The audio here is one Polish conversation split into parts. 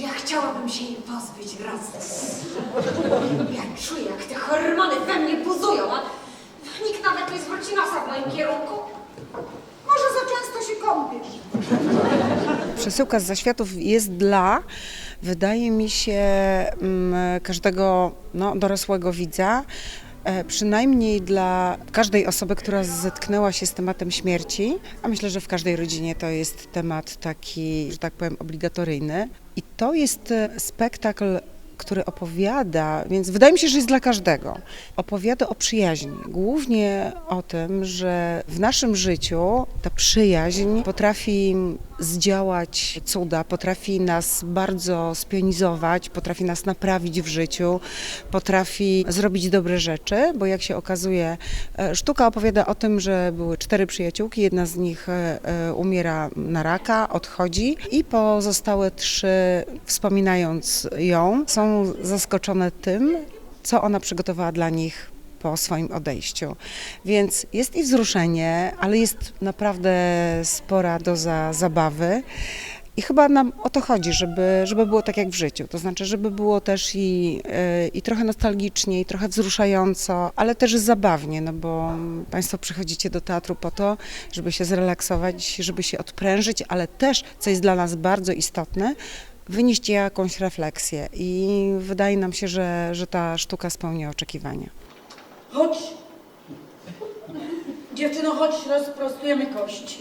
ja chciałabym się jej pozbyć raz. Ja czuję, jak te hormony we mnie buzują, a nikt nawet nie zwróci nosa w moim kierunku. Może za często się kąpiesz. Przesyłka z zaświatów jest dla, wydaje mi się, mm, każdego no, dorosłego widza. E, Przynajmniej dla każdej osoby, która zetknęła się z tematem śmierci, a myślę, że w każdej rodzinie to jest temat taki, że tak powiem, obligatoryjny. I to jest e, spektakl, który opowiada, więc wydaje mi się, że jest dla każdego. Opowiada o przyjaźni, głównie o tym, że w naszym życiu ta przyjaźń potrafi zdziałać cuda, potrafi nas bardzo spionizować, potrafi nas naprawić w życiu, potrafi zrobić dobre rzeczy, bo jak się okazuje, e, sztuka opowiada o tym, że były cztery przyjaciółki, jedna z nich e, e, umiera na raka, odchodzi i pozostałe trzy, wspominając ją, są zaskoczone tym, co ona przygotowała dla nich po swoim odejściu. Więc jest i wzruszenie, ale jest naprawdę spora doza zabawy. I chyba nam o to chodzi, żeby, żeby było tak jak w życiu. To znaczy, żeby było też i, y, i trochę nostalgicznie, i trochę wzruszająco, ale też zabawnie, no bo Państwo przychodzicie do teatru po to, żeby się zrelaksować, żeby się odprężyć, ale też, co jest dla nas bardzo istotne, wynieść jakąś refleksję. I wydaje nam się, że, że ta sztuka spełnia oczekiwania. Chodź. Dziewczyno, chodź, rozprostujemy kości.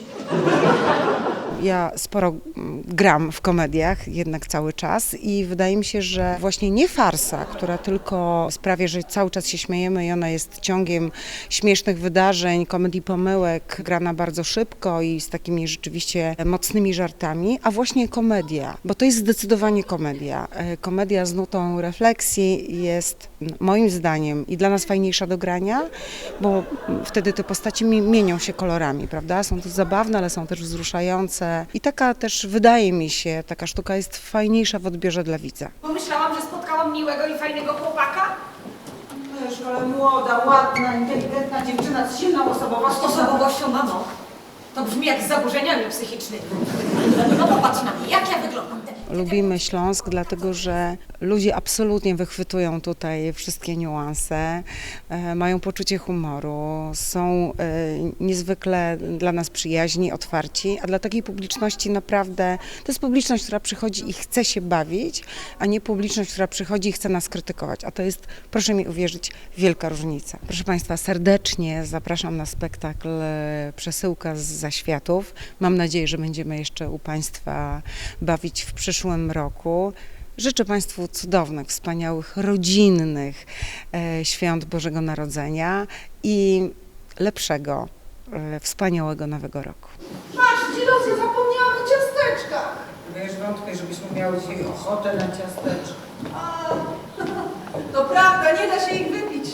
Ja sporo mm, gram w komediach, jednak cały czas i wydaje mi się, że właśnie nie farsa, która tylko sprawia, że cały czas się śmiejemy i ona jest ciągiem śmiesznych wydarzeń, komedii pomyłek, grana bardzo szybko i z takimi rzeczywiście mocnymi żartami, a właśnie komedia, bo to jest zdecydowanie komedia. E, Komedia z nutą refleksji jest moim zdaniem i dla nas fajniejsza do grania, bo wtedy te postaci mi- mienią się kolorami, prawda? Są to zabawne, ale są też wzruszające i taka też, wydaje mi się, taka sztuka jest fajniejsza w odbiorze dla widza. Pomyślałam, że spotkałam miłego i fajnego chłopaka. Wiesz, ale młoda, ładna, inteligentna dziewczyna z silną osobowością. Osobowością, mamo. To brzmi jak z zaburzeniami psychicznymi. No popatrz na mnie, jak ja wyglądam. Lubimy Śląsk, dlatego że ludzie absolutnie wychwytują tutaj wszystkie niuanse, e, mają poczucie humoru, są e, niezwykle dla nas przyjaźni, otwarci, a dla takiej publiczności naprawdę to jest publiczność, która przychodzi i chce się bawić, a nie publiczność, która przychodzi i chce nas krytykować. A to jest, proszę mi uwierzyć, wielka różnica. Proszę Państwa, serdecznie zapraszam na spektakl e, Przesyłka z zaświatów. Mam nadzieję, że będziemy jeszcze u Państwa bawić w przyszłym roku. Życzę Państwu cudownych, wspaniałych, rodzinnych e, świąt Bożego Narodzenia i lepszego, e, wspaniałego Nowego roku. Masz, Dzilosie, zapomniałam o ciasteczkach. Wiesz, wątpię, żebyśmy miały dzisiaj ochotę na ciasteczka. To prawda, nie da się ich wypić.